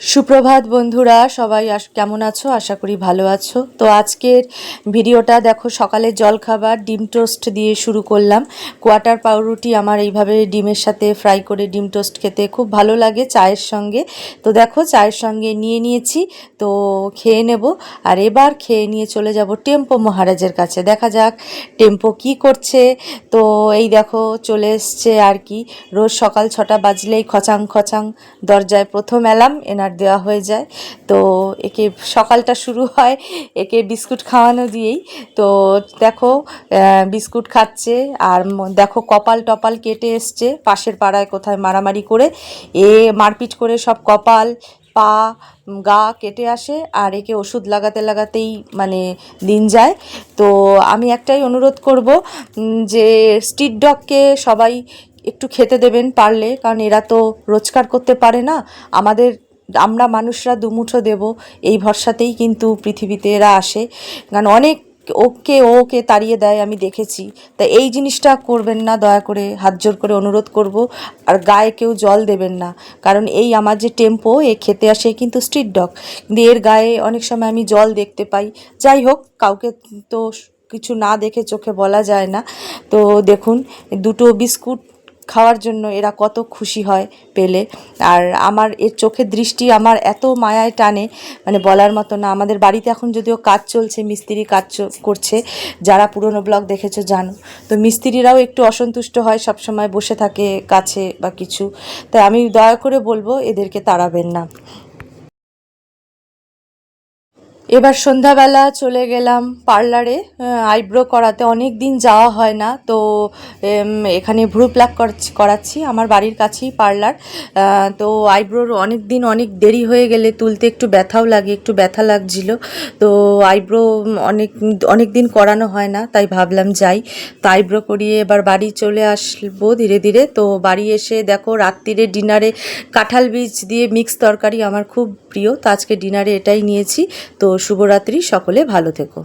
সুপ্রভাত বন্ধুরা, সবাই কেমন আছো? আশা করি ভালো আছো। তো আজকের ভিডিওটা দেখো, সকালের জলখাবার, ডিম টোস্ট দিয়ে শুরু করলাম। কোয়াটার পাউরুটি আমার এইভাবে ডিমের সাথে ফ্রাই করে ডিম টোস্ট খেতে খুব ভালো লাগে চায়ের সঙ্গে। তো দেখো, চায়ের সঙ্গে নিয়ে নিয়েছি, তো খেয়ে নেব। আর এবার খেয়ে নিয়ে চলে যাব টেম্পো মহারাজের কাছে। দেখা যাক টেম্পো কি করছে। তো এই দেখো, চলে এসছে আর কি। রোজ সকাল ছটা বাজলেই খচাং খচাং দরজায় প্রথম এলাম এনার দেওয়া হয়ে যায়। তো একে সকালটা শুরু হয় একে বিস্কুট খাওয়ানো দিয়েই। তো দেখো বিস্কুট খাচ্ছে আর দেখো কপাল টপাল কেটে এসছে পাশের পাড়ায় কোথায় মারামারি করে। এ মারপিট করে সব কপাল, পা গা কেটে আসে আর একে ওষুধ লাগাতে লাগাতেই মানে দিন যায়। তো আমি একটাই অনুরোধ করব যে স্ট্রিট ডগকে সবাই একটু খেতে দেবেন পারলে, কারণ এরা তো রোজগার করতে পারে না। আমাদের আমরা মানুষরা দুমুঠো দেব, এই ভরসাতেই কিন্তু পৃথিবীতে এরা আসে। কারণ অনেক ওকে ওকে তাড়িয়ে দেয়, আমি দেখেছি। তা এই জিনিসটা করবেন না, দয়া করে হাত জোর করে অনুরোধ করব। আর গায়ে কেউ জল দেবেন না। কারণ এই আমার যে টেম্পো, এ খেতে আসে কিন্তু স্ট্রিট ডগ। কিন্তু এর গায়ে অনেক সময় আমি জল দেখতে পাই। যাই হোক, কাউকে তো কিছু না দেখে চোখে বলা যায় না। তো দেখুন, দুটো বিস্কুট খাওয়ার জন্য এরা কত খুশি হয় পেলে। আর আমার, এর চোখের দৃষ্টি আমার এত মায়ায় টানে মানে বলার মতো না। আমাদের বাড়িতে এখন যদিও কাজ চলছে, মিস্ত্রি কাজ করছে, যারা পুরনো ব্লগ দেখেছ জানো। তো মিস্ত্রিরাও একটু অসন্তুষ্ট হয় সব সময় বসে থাকে কাছে বা কিছু। তাই আমি দয়া করে বলব, এদেরকে তাড়াবেন না। এবার সন্ধ্যাবেলা চলে গেলাম পার্লারে আইব্রো করাতে। অনেক দিন যাওয়া হয় না, তো এখানে ভ্রু প্লাক করাচ্ছি- আমার বাড়ির কাছেই পার্লার। তো আইব্রোর অনেক দিন অনেক দেরি হয়ে গেলে তুলতে একটু ব্যথাও লাগে, একটু ব্যথা লাগছিল। তো আইব্রো অনেক অনেক দিন করানো হয় না, তাই ভাবলাম যাই। তো আইব্রো করিয়ে এবার বাড়ি চলে আসব ধীরে ধীরে। তো বাড়ি এসে দেখো রাত্রিরে ডিনারে কাঁঠাল বীজ দিয়ে মিক্স তরকারি আমার খুব প্রিয়, তো আজকে ডিনারে এটাই নিয়েছি। তো শুভরাত্রি সকলে ভালো থেকো।